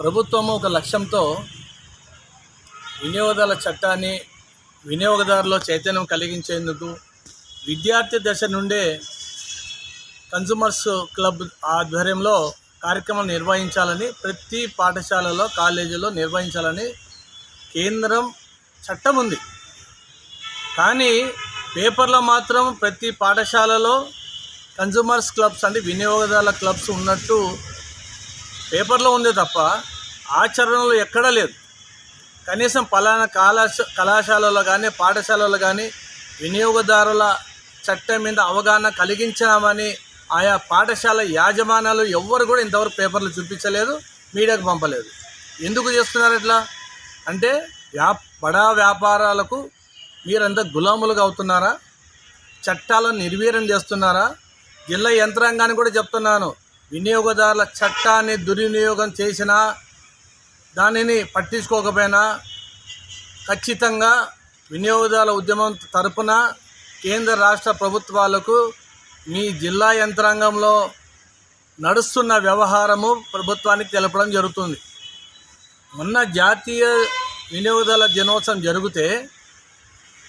ప్రభుత్వం ఒక లక్ష్యంతో వినియోగదారుల చట్టాన్ని వినియోగదారులో చైతన్యం కలిగించేందుకు విద్యార్థి దశ నుండే కన్జూమర్స్ క్లబ్ ఆధ్వర్యంలో కార్యక్రమం నిర్వహించాలని ప్రతి పాఠశాలలో కాలేజీలో నిర్వహించాలని కేంద్రం చట్టం ఉంది. కానీ పేపర్లో మాత్రం ప్రతి పాఠశాలలో కన్జూమర్స్ క్లబ్స్ అంటే వినియోగదారుల క్లబ్స్ ఉన్నట్టు పేపర్లో ఉంది తప్ప ఆచరణలో ఎక్కడా లేదు. కనీసం పలానా కళాశ కళాశాలలో కానీ పాఠశాలలో కానీ వినియోగదారుల చట్టం మీద అవగాహన కలిగించామని ఆయా పాఠశాల యాజమాన్యాలు ఎవ్వరు కూడా ఇంతవరకు పేపర్లు చూపించలేదు మీడియాకు పంపలేదు. ఎందుకు చేస్తున్నారు ఇట్లా? అంటే వ్యా బడా వ్యాపారాలకు మీరంతా గులాములుగా అవుతున్నారా? చట్టాలను నిర్వీర్యం చేస్తున్నారా? జిల్లా యంత్రాంగాన్ని కూడా చెప్తున్నాను. వినియోగదారుల చట్టాన్ని దుర్వినియోగం చేసినా దానిని పట్టించుకోకపోయినా ఖచ్చితంగా వినియోగదారుల ఉద్యమం తరపున కేంద్ర రాష్ట్ర ప్రభుత్వాలకు మీ జిల్లా యంత్రాంగంలో నడుస్తున్న వ్యవహారము ప్రభుత్వానికి తెలపడం జరుగుతుంది. మొన్న జాతీయ వినియోగదారుల దినోత్సవం జరిగితే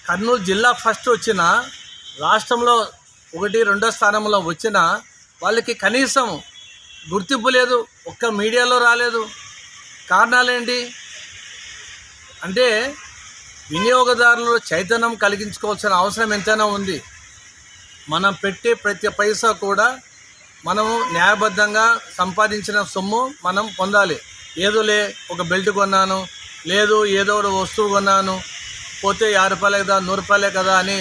కర్నూలు జిల్లా ఫస్ట్ వచ్చిన రాష్ట్రంలో ఒకటి రెండో స్థానంలో వచ్చిన వాళ్ళకి కనీసం గుర్తింపు లేదు ఒక్క మీడియాలో రాలేదు. కారణాలేంటి? అంటే వినియోగదారులు చైతన్యం కలిగించుకోవాల్సిన అవసరం ఎంతైనా ఉంది. మనం పెట్టే ప్రతి పైసా కూడా మనము న్యాయబద్ధంగా సంపాదించిన సొమ్ము మనం పొందాలి. ఏదోలే ఒక బెల్ట్ కొన్నాను లేదు ఏదో ఒక వస్తువు కొన్నాను పోతే యాభై రూపాయలే కదా నూరు రూపాయలే కదా అని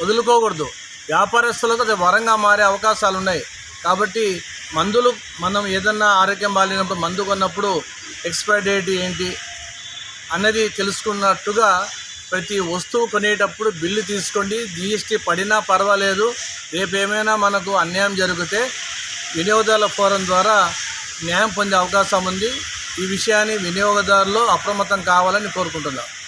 వదులుకోకూడదు. వ్యాపారస్తులకు అది వరంగా మారే అవకాశాలు ఉన్నాయి కాబట్టి మందులు మనం ఏదన్నా ఆరోగ్యం బాగాలేనప్పుడు మందు కొన్నప్పుడు ఎక్స్పైరీ డేట్ ఏంటి అన్నది తెలుసుకున్నట్టుగా ప్రతి వస్తువు కొనేటప్పుడు బిల్లు తీసుకోండి. జిఎస్టీ పడినా పర్వాలేదు. రేపేమైనా మనకు అన్యాయం జరిగితే వినియోగదారుల ఫోరం ద్వారా న్యాయం పొందే అవకాశం ఉంది. ఈ విషయాన్ని వినియోగదారులు అప్రమత్తం కావాలని కోరుకుంటున్నాను